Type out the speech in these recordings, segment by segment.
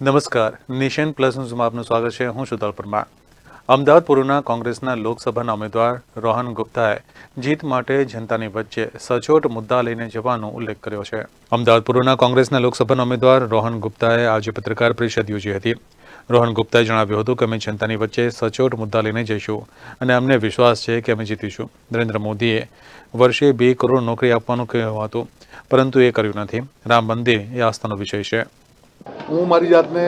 નમસ્કાર. Nation plus ન્યૂઝમાં આપનું સ્વાગત છે. હું શુતલ પરમાર. અમદાવાદ પૂર્વના કોંગ્રેસના લોકસભાના ઉમેદવાર રોહન ગુપ્તાએ જીત માટે જનતાની વચ્ચે સચોટ મુદ્દા લઈને જવાનો ઉલ્લેખ કર્યો છે. અમદાવાદ પૂર્વના કોંગ્રેસના લોકસભાના ઉમેદવાર રોહન ગુપ્તાએ આજે પત્રકાર પરિષદ યોજી હતી. રોહન ગુપ્તાએ જણાવ્યું હતું કે અમે જનતાની વચ્ચે સચોટ મુદ્દા લઈને જઈશું અને અમને વિશ્વાસ છે કે અમે જીતીશું. નરેન્દ્ર મોદીએ વર્ષે બે કરોડ નોકરી આપવાનું કહ્યું હતું, પરંતુ એ કર્યું નથી. રામ મંદિર એ આસ્થાનો વિષય છે. હું મારી જાતને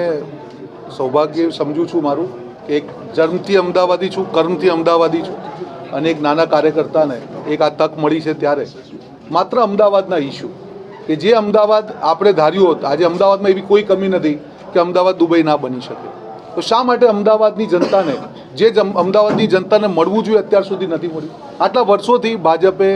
સૌભાગ્ય સમજું છું મારું કે એક જન્મથી અમદાવાદી છું કર્મથી અમદાવાદી છું અને એક નાના કાર્યકર્તાને એક આ તક મળી છે ત્યારે. માત્ર અમદાવાદના ઇસ્યુ કે જે અમદાવાદ આપણે ધાર્યું હોત, આજે અમદાવાદમાં એવી કોઈ કમી નથી કે અમદાવાદ દુબઈ ના બની શકે. તો શા માટે અમદાવાદની જનતાને, જે અમદાવાદની જનતાને મળવું જોઈએ અત્યાર સુધી નથી મળ્યું? આટલા વર્ષોથી ભાજપે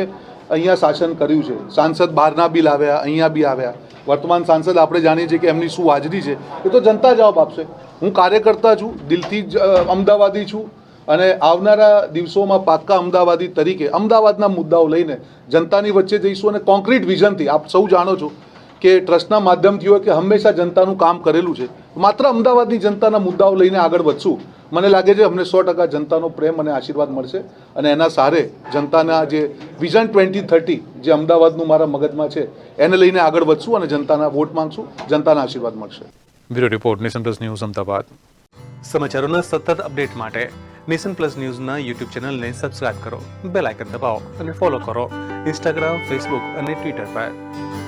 અહીંયા શાસન કર્યું છે. સાંસદ બહારના બિલ આવ્યા અહીંયા બી આવ્યા. વર્તમાન સાંસદ આપણે જાણીએ છીએ કે એમની શું હાજરી છે. એ તો જનતા જવાબ આપશે. હું કાર્યકર્તા છું, દિલથી જ અમદાવાદી છું. અને આવનારા દિવસોમાં પાક્કા અમદાવાદી તરીકે, અમદાવાદના મુદ્દાઓ લઈને જનતાની વચ્ચે જઈશું અને કોન્ક્રીટ વિઝનથી આપ સૌ જાણો છો કે ટ્રસ્ટના માધ્યમથી હોય કે હંમેશા જનતાનું કામ કરેલું છે. માત્ર અમદાવાદની જનતાના મુદ્દાઓ લઈને આગળ વધશું. મને લાગે છે અમને સો ટકા જનતાનો પ્રેમ અને આશીર્વાદ મળશે. અને એના સારે જનતાના જે વિઝન ટ્વેન્ટી થર્ટી જે અમદાવાદનું મારા મગજમાં છે એને લઈને આગળ વધશું અને જનતાના વોટ માંગશું જનતાના આશીર્વાદ મળશે. Bureau report nation plus news Ahmedabad. સમાચારોના સતત અપડેટ માટે નેશન પ્લસ ન્યૂઝના યુટ્યુબ ચેનલને સબસ્ક્રાઇબ કરો બેલ આઇકન દબાવો અને ફોલો કરો ઇન્સ્ટાગ્રામ ફેસબુક અને ટ્વિટર પર.